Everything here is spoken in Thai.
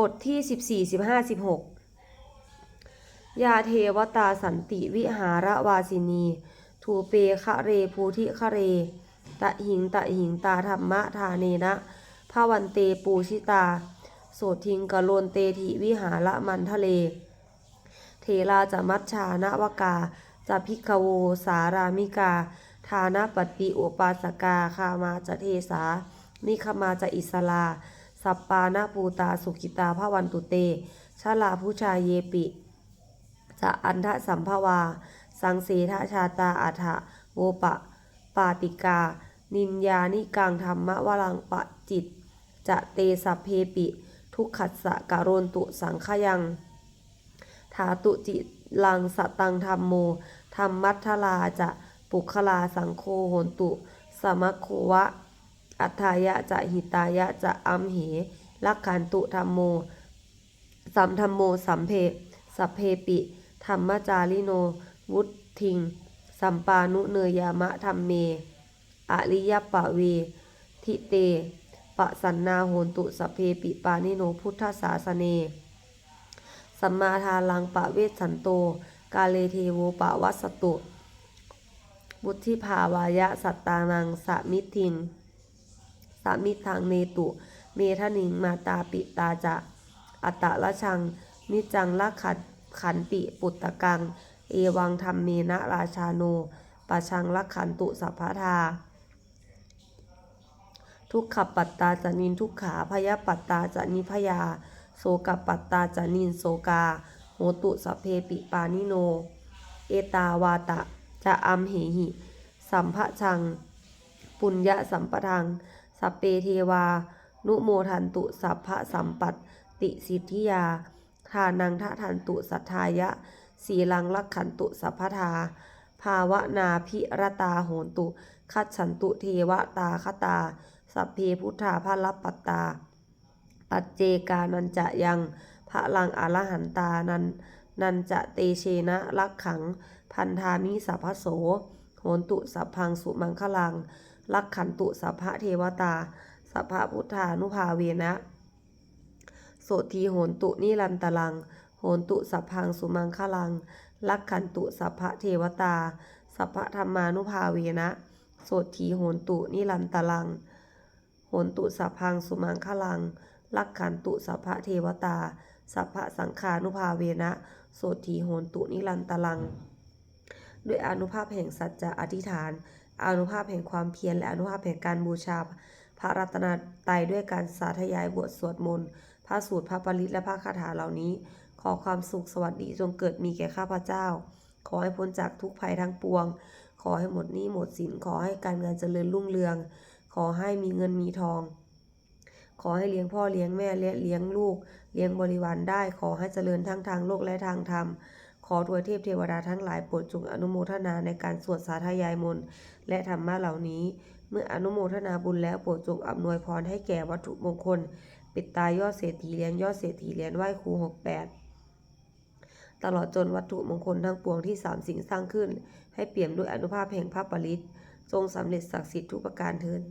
บทที่14 15 16ยาเทวตาสันติวิหารวาสินี ทูเปคะเรภูทิคะเร ตะหิงตะหิงตาธรรมะทาเนนะภาวันเตปูชิตา โสทิงกะโลนเตถิวิหารมันทะเล เทราจะมัชชานวกาจะพิกโวสารามิกา ทานาปฏิอุปาสกาคามาจะเทสา นิคมาจะอิสลา สัปปานาปูตาสุกิตาภวันตุเตชาลาผู้ชายเยปิจะอันทะสัมภวา สังเสทชาตาอัฏฐโวปะ ปาติกา นินยานิกังธรรมะวรังปะจิต จะเตสัพเพปิ ทุกขัสสะกะโรนตุสังขยัง ถาตุจิลังสตังธรรมโมธรรมัทลาจะปุคลาสังโฆโหนตุ สมะโควะ อัฏฐายะจะหิตายะจะอัมเหลักขันตุธรรมโม สัมธรรมโมสัมเพสัพเพปิ ธรรมจาริโน วุฒทิง สัมปานุเนยามะธรรมเม อริยปะเว ทิเต ปะสันนาโหนตุสัพเพปิปานิโนพุทธศาสเน สัมมาทาลังปะเวสสันโต กาเลเทโวปะวัสตุบุธิภาวายะสัตตานังสมิทิง สามิทังเนตุ เมทนิงมาตาปิตาจะ อัตตะละชัง นิจังละขัดขันติปุตตะกัง เอวังธรรมเมนะราชาโนปะชังละขันตุสัพพทาทุกขปัตตาจานินทุกขาพยปัตตาจานิพยา โสกปัตตาจานินโสกาโหตุสัพเพปิปานิโน เอตาวาตะจะอัมเหหิ สัมภชัง ปุญญสัมปทัง สัพเปเทวา นุโมทันตุสัพพะสัมปัตติสิทธิยา ทานังทะทันตุสัทธายะ สีลังลักขันตุสัพพทา ภาวนาพิรตาโหนตุ คัจฉันตุเทวตาคตา สัพเพพุทธาภาลปัตตา ปัจเจกานันจะยังพระลังอรหันตานันนันจะเตเชนะลักขัง พันธามิสัพพโสโหนตุสัพพังสุมังคลัง ลักขันตุสัพพะเทวตา สัพพะพุทธานุภาเวนะ โสทีโหนตุนิรันตลัง โหนตุสัพพังสุมังคลัง ลักขันตุสัพพะเทวตา สัพพะธรรมานุภาเวนะ โสทีโหนตุนิรันตลัง โหนตุสัพพังสุมังคลัง ลักขันตุสัพพะเทวตา สัพพะสังขานุภาเวนะ โสทีโหนตุนิรันตลังด้วยอนุภาพแห่งสัจจะอธิษฐาน อนุภาพแห่งความเพียรและอนุภาพแห่งการบูชา พระรัตนตรัยด้วยการสาธยายบทสวดมนต์พระสูตรพระปริตและพระคาถาเหล่านี้ ขอความสุขสวัสดีจงเกิดมีแก่ข้าพเจ้า ขอให้พ้นจากทุกภัยทั้งปวง ขอให้หมดหนี้หมดสินขอให้การงานเจริญรุ่งเรือง ขอให้มีเงินมีทอง ขอให้เลี้ยงพ่อเลี้ยงแม่และเลี้ยงลูก เลี้ยงบริวารได้ ขอให้เจริญทั้งทางโลกและทางธรรม ขอทวยเทพเทวดาทั้งหลายโปรดจงอนุโมทนาในการสวดสาธยายมนต์และธรรมะเหล่านี้ เมื่ออนุโมทนาบุญแล้วโปรดจงอำนวยพรให้แก่วัตถุมงคล ปิดตายยอดเศรษฐีเหรียญยอดเศรษฐีเหรียญไหว้ครูหกแปดตลอดจนวัตถุมงคลทั้งปวงที่สามสิ่งสร้างขึ้น ให้เปี่ยมด้วยอนุภาพแห่งพระปริตจงสำเร็จศักดิ์สิทธิ์ทุกประการเทิน